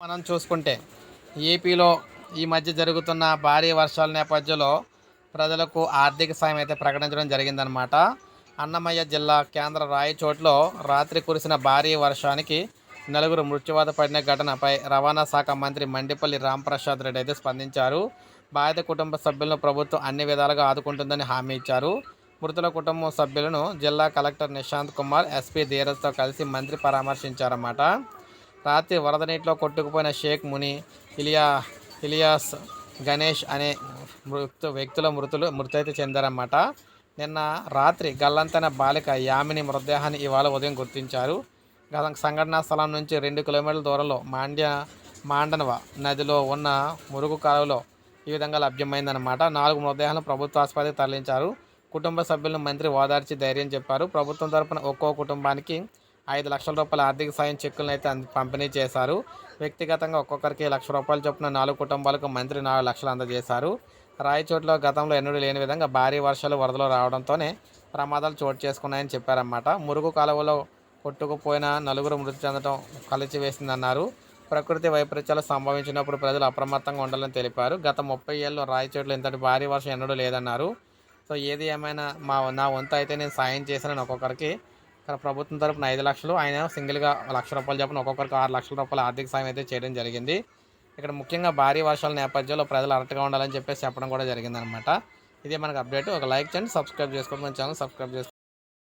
మనం చూసుకుంటే ఏపీలో ఈ మధ్య జరుగుతున్న భారీ వర్షాల నేపథ్యంలో ప్రజలకు ఆర్థిక సాయం అయితే ప్రకటించడం జరిగిందనమాట అన్నమయ్య జిల్లా కేంద్ర రాయచోట్లో రాత్రి కురిసిన భారీ వర్షానికి నలుగురు మృత్యువాత పడిన ఘటనపై రవాణా శాఖ మంత్రి మండిపల్లి రాంప్రసాద్ రెడ్డి అయితే స్పందించారు. బాధిత కుటుంబ సభ్యులను ప్రభుత్వం అన్ని విధాలుగా ఆదుకుంటుందని హామీ ఇచ్చారు. మృతుల కుటుంబ సభ్యులను జిల్లా కలెక్టర్ నిశాంత్ కుమార్ ఎస్పీ ధీరజ్తో కలిసి మంత్రి పరామర్శించారన్నమాట. రాత్రి వరద నీటిలో కొట్టుకుపోయిన షేక్ ముని ఇలియా ఇలియాస్ గణేష్ అనే మృతు వ్యక్తుల మృతులు మృతైతే చెందారన్నమాట. నిన్న రాత్రి గల్లంతైన బాలిక యామిని మృతదేహాన్ని ఇవాళ ఉదయం గుర్తించారు. గత సంఘటనా స్థలం నుంచి రెండు కిలోమీటర్ల దూరంలో మాండ్య మాండనవ నదిలో ఉన్న మురుగు కాలువలో ఈ విధంగా లభ్యమైందన్నమాట. నాలుగు మృతదేహాలను ప్రభుత్వ ఆసుపత్రికి తరలించారు. కుటుంబ సభ్యులను మంత్రి ఓదార్చి ధైర్యం చెప్పారు. ప్రభుత్వం తరపున ఒక్కో కుటుంబానికి ఐదు లక్షల రూపాయల ఆర్థిక సాయం చెక్కులను అయితే పంపిణీ చేశారు. వ్యక్తిగతంగా ఒక్కొక్కరికి లక్ష రూపాయలు చొప్పున నాలుగు కుటుంబాలకు మంత్రి నాలుగు లక్షలు అందజేశారు. రాయచోట్లో గతంలో ఎన్నడూ లేని విధంగా భారీ వర్షాలు వరదలు రావడంతోనే ప్రమాదాలు చోటు చేసుకున్నాయని చెప్పారన్నమాట. మురుగు కాలువలో కొట్టుకుపోయిన నలుగురు మృతి చెందడం కలిచివేసిందన్నారు. ప్రకృతి వైపరీత్యాలు సంభవించినప్పుడు ప్రజలు అప్రమత్తంగా ఉండాలని తెలిపారు. గత ముప్పై ఏళ్ళలో రాయచోట్లో ఇంతటి భారీ వర్షం ఎన్నడూ లేదన్నారు. సో ఏది ఏమైనా మా నా వంతు అయితే నేను సాయం చేశానని ఒక్కొక్కరికి ఇక్కడ ప్రభుత్వం తరపున ఐదు లక్షలు ఆయన సింగిల్గా లక్ష రూపాయలు చెప్పిన ఒక్కొక్కరికి ఆరు లక్షల రూపాయల ఆర్థిక సాయం అయితే చేయడం జరిగింది. ఇక్కడ ముఖ్యంగా భారీ వర్షాల నేపథ్యంలో ప్రజలు అలర్ట్గా ఉండాలని చెప్పేసి చెప్పడం కూడా జరిగిందనమాట ఇదే మనకు అప్డేట్. ఒక లైక్ చేయండి సబ్స్క్రైబ్ చేసుకోండి మన ఛానల్ సబ్స్క్రైబ్ చేసుకోండి.